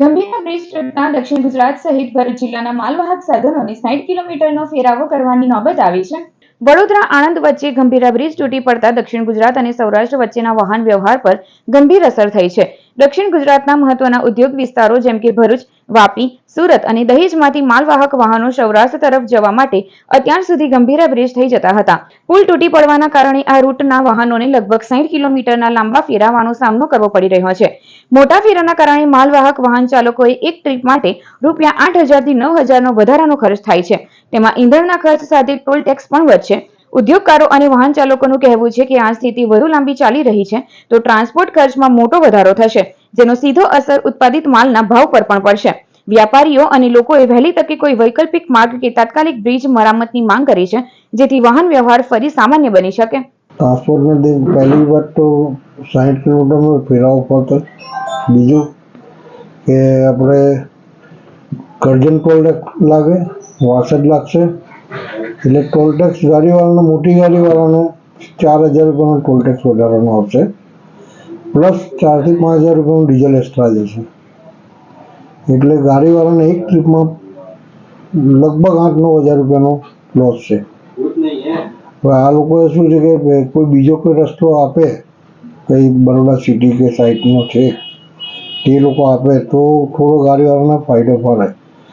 Gambhira bridge ટ્રકના દક્ષિણ ગુજરાત સહિત ભરૂચ જિલ્લાના માલવાહક સાધનોને સાઠ કિલોમીટરનો ફેરાવો કરવાની નોબત આવી છે. વડોદરા આણંદ વચ્ચે ગંભીરા બ્રિજ તૂટી પડતા દક્ષિણ ગુજરાત અને સૌરાષ્ટ્ર વચ્ચેના વાહન વ્યવહાર પર ગંભીર અસર થઈ છે. દક્ષિણ ગુજરાતના મહત્વના ઉદ્યોગ વિસ્તારો જેમ કે ભરૂચ, વાપી, સુરત અને દહેજમાંથી માલવાહક વાહનો સૌરાષ્ટ્ર તરફ જવા માટે અત્યાર સુધી ગંભીર બ્રિજ થઈ જતા હતા. પુલ તૂટી પડવાના કારણે આ રૂટના વાહનોને લગભગ સાઠ કિલોમીટરના લાંબા ફેરાવાનો સામનો કરવો પડી રહ્યો છે. મોટા ફેરાના કારણે માલવાહક વાહન ચાલકોએ એક ટ્રીપ માટે રૂપિયા આઠ હજારથી નવ હજારનો વધારાનો ખર્ચ થાય છે. તેમાં ઈંધણના ખર્ચ સાથે ટોલ ટેક્સ પણ વધશે. ઉદ્યોગકારો અને વાહન ચાલકોનું કહેવું છે કે આ સ્થિતિ વધુ લાંબી ચાલી રહી છે તો ટ્રાન્સપોર્ટ ખર્ચમાં મોટો વધારો થશે, જેનો સીધો અસર ઉત્પાદિત માલના ભાવ પર પણ પડશે. વ્યાપારીઓ અને લોકોએ વહેલી તકે કોઈ વૈકલ્પિક માર્ગ કે તાત્કાલિક બ્રિજ મરામતની માંગ કરી છે, જેથી વાહન વ્યવહાર ફરી સામાન્ય બની શકે. ટ્રાન્સપોર્ટને પહેલી વાત તો સાઠ કિલોમીટરનો ફેરાવો પડતો. બીજું કે આપણે કરજણ પણ લાગે વાસઠ લાગશે. એટલે ટોલ ટેક્સ ગાડીવાળાને, મોટી ગાડીવાળાને ચાર હજાર રૂપિયાનો ટોલ ટેક્સ વધારવાનો આવશે. પ્લસ ચારથી પાંચ હજાર રૂપિયાનું ડીઝલ એક્સ્ટ્રા જશે એટલે ગાડીવાળાને એક ટ્રીપમાં લગભગ આઠ નવ હજાર રૂપિયાનો લોસ છે. હવે આ લોકોએ શું છે કે કોઈ બીજો કોઈ રસ્તો આપે, કંઈ બરોડા સિટી કે સાઈડનો છે, તે લોકો આપે, તો થોડો ગાડીવાળાને ફાયદો પડે.